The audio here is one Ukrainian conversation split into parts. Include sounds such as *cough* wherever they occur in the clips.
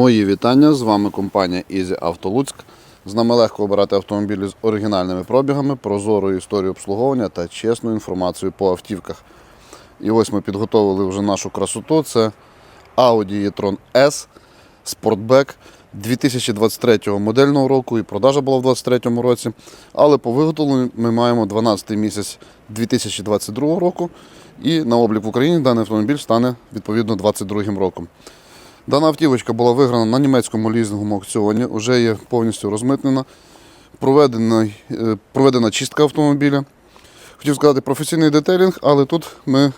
Мої вітання. З вами компанія Easy Auto Луцьк. З нами легко обирати автомобілі з оригінальними пробігами, прозорою історією обслуговування та чесною інформацією по автівках. І ось ми підготовили вже нашу красоту. Це Audi e-tron S Sportback 2023 модельного року і продажа була в 2023 році. Але по виготовленню ми маємо 12 місяць 2022 року. І на облік в Україні даний автомобіль стане відповідно 2022 роком. Дана автівочка була виграна на німецькому лізинговому аукціоні, вже є повністю розмитнена, проведена, е, проведена чистка автомобіля. Хотів сказати професійний детейлінг, але тут ми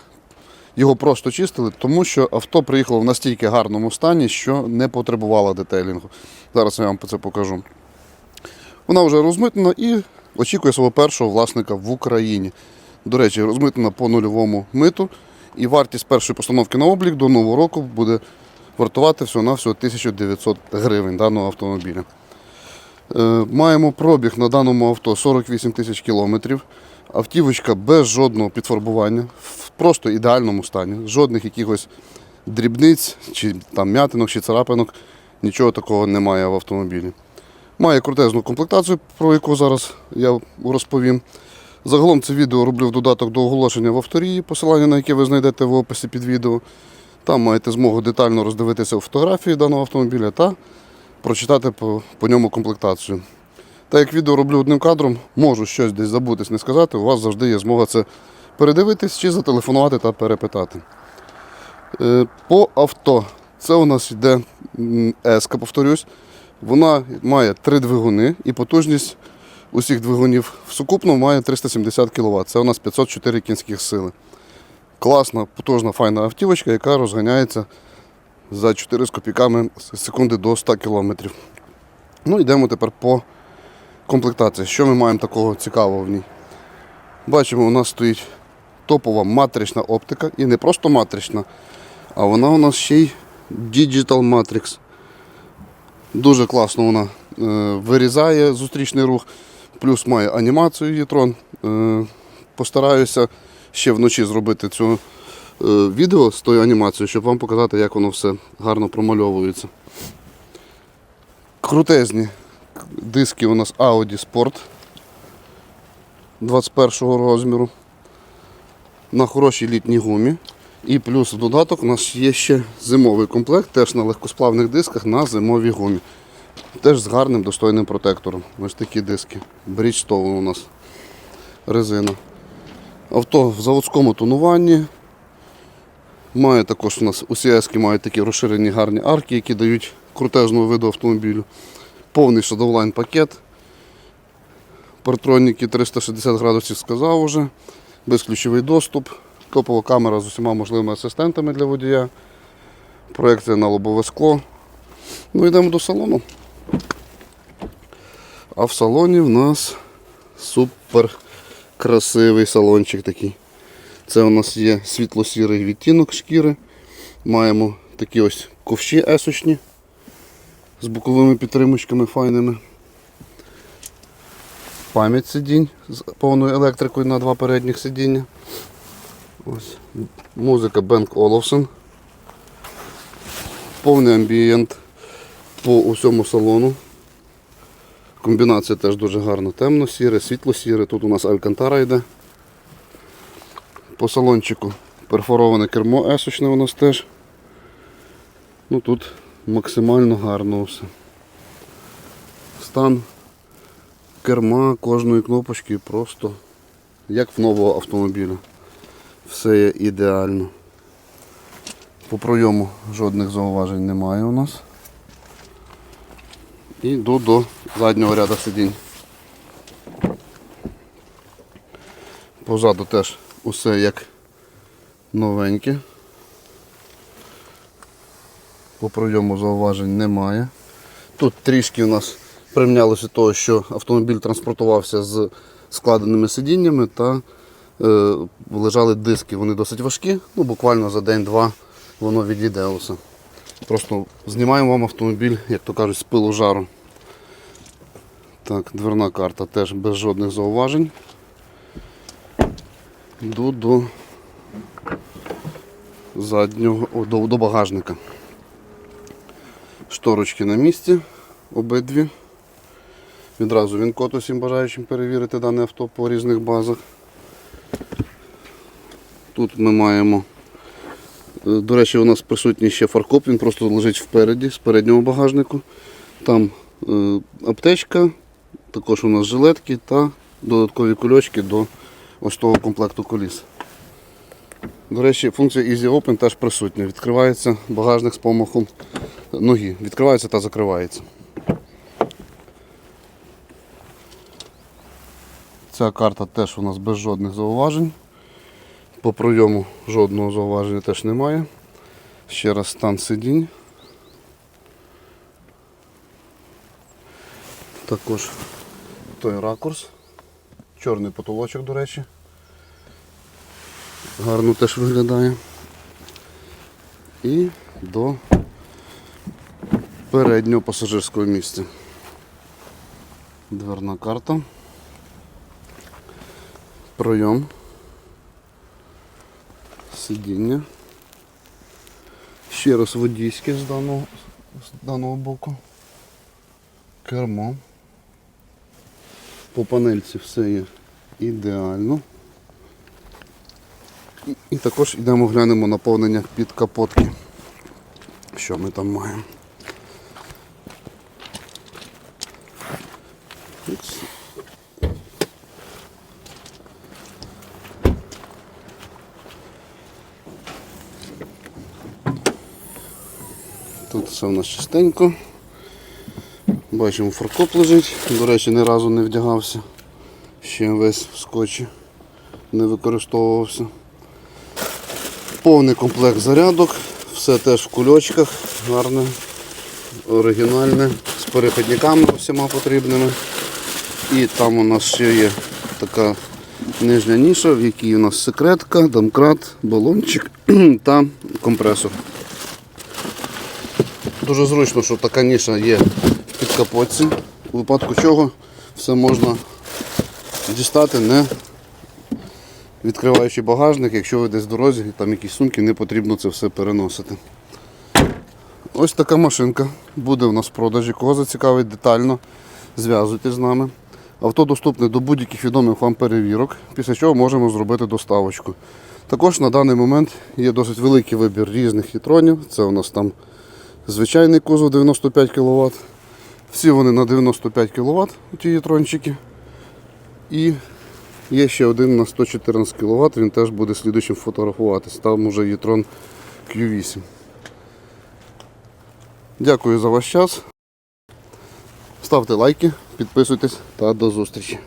його просто чистили, тому що авто приїхало в настільки гарному стані, що не потребувало детейлінгу. Зараз я вам це покажу. Вона вже розмитнена і очікує свого першого власника в Україні. До речі, розмитнена по нульовому миту, і вартість першої постановки на облік до нового року буде вартувати всього на всього 1900 гривень даного автомобіля. Е, Маємо пробіг на даному авто 48 тисяч кілометрів. Автівочка без жодного підфарбування, в просто ідеальному стані. Жодних якихось дрібниць, чи там м'ятинок, чи царапинок. Нічого такого немає в автомобілі. Має крутезну комплектацію, про яку зараз я розповім. Загалом це відео роблю в додаток до оголошення в авторії, посилання на яке ви знайдете в описі під відео. Там маєте змогу детально роздивитися фотографії даного автомобіля та прочитати по, по ньому комплектацію. Так як відео роблю одним кадром, можу щось десь забутись, не сказати, у вас завжди є змога це передивитись чи зателефонувати та перепитати. Е, По авто. Це у нас йде еска, повторюсь. Вона має три двигуни і потужність усіх двигунів в сукупно має 370 кВт. Це у нас 504 кінських сили. Класна, потужна, файна автівочка, яка розганяється за 4 з копійками секунди до 100 км. Ну, йдемо тепер по комплектації. Що ми маємо такого цікавого в ній? Бачимо, у нас стоїть топова матрична оптика. І не просто матрична, а вона у нас ще й Digital Matrix. Дуже класно вона е, вирізає зустрічний рух, плюс має анімацію e-tron. Е, постараюся ще вночі зробити цю е, відео з тою анімацією, щоб вам показати, як воно все гарно промальовується. Крутезні диски у нас Audi Sport 21 розміру. На хорошій літній гумі. І плюс в додаток у нас є ще зимовий комплект, теж на легкосплавних дисках на зимовій гумі. Теж з гарним достойним протектором. Ось такі диски. Bridgestone у нас резина. Авто в заводському тонуванні. Має також у нас усі ески мають такі розширені гарні арки, які дають крутезного виду автомобілю. Повний шадовлайн пакет. Партроніки 360 градусів сказав уже. Безключовий доступ. Топова камера з усіма можливими асистентами для водія. Проекція на лобове скло. Ну йдемо до салону. А в салоні в нас супер красивий салончик такий. Це у нас є світло-сірий відтінок шкіри. Маємо такі ось ковші есочні з боковими підтримочками файними. Пам'ять сидінь з повною електрикою на два передніх сидіння. Ось. Музика Бенк Оловсен. Повний амбієнт по усьому салону. Комбінація теж дуже гарна. Темно-сіре, світло-сіре. Тут у нас алькантара йде. По салончику перфороване кермо есочне у нас теж. Ну Тут максимально гарно все. Стан керма кожної кнопочки просто як в нового автомобіля. Все є ідеально. По пройому жодних зауважень немає у нас. І йду до заднього ряду сидінь. Позаду теж усе як новеньке. По пройому зауважень немає. Тут трішки у нас примнялося того, що автомобіль транспортувався з складеними сидіннями та е, лежали диски. Вони досить важкі, ну буквально за день-два воно відійде усе. Просто знімаємо вам автомобіль, як то кажуть, з пилу жару. Так, дверна карта теж без жодних зауважень. Йду до заднього, до, до багажника. Шторочки на місці, обидві. Відразу він код усім бажаючим перевірити дане авто по різних базах. Тут ми маємо, до речі, у нас присутній ще фаркоп, він просто лежить впереді, з переднього багажнику. Там е, аптечка, також у нас жилетки та додаткові кульочки до ось того комплекту коліс. До речі, функція Easy Open теж присутня. Відкривається багажник з помахом ноги. Відкривається та закривається. Ця карта теж у нас без жодних зауважень. По пройому жодного зауваження теж немає. Ще раз стан сидінь. Також той ракурс. Чорний потолочок, до речі. Гарно теж виглядає. І до переднього пасажирського місця. Дверна карта. Пройом. Сидіння. Ще раз водійське з даного, з даного боку. Кермо. По панельці все є ідеально. І, і також йдемо глянемо наповнення під капотки. Що ми там маємо? Все в нас чистенько. Бачимо, фаркоп лежить. До речі, ні разу не вдягався. Ще весь в скотчі не використовувався. Повний комплект зарядок, все теж в кульочках, гарне, оригінальне, з перехідниками всіма потрібними. І там у нас ще є така нижня ніша, в якій у нас секретка, домкрат, балончик *clears throat* та компресор. Дуже зручно, що така ніша є в підкапотці, у випадку чого все можна дістати, не відкриваючи багажник, якщо ви десь в дорозі, там якісь сумки, не потрібно це все переносити. Ось така машинка буде в нас в продажі. Кого зацікавить детально, зв'язуйтесь з нами. Авто доступне до будь-яких відомих вам перевірок, після чого можемо зробити доставочку. Також на даний момент є досить великий вибір різних хітронів. Це у нас там звичайний кузов 95 кВт. Всі вони на 95 кВт, ті єтрончики. І є ще один на 114 кВт, він теж буде слідуючим фотографуватись. Там уже Єтрон Q8. Дякую за ваш час. Ставте лайки, підписуйтесь та до зустрічі.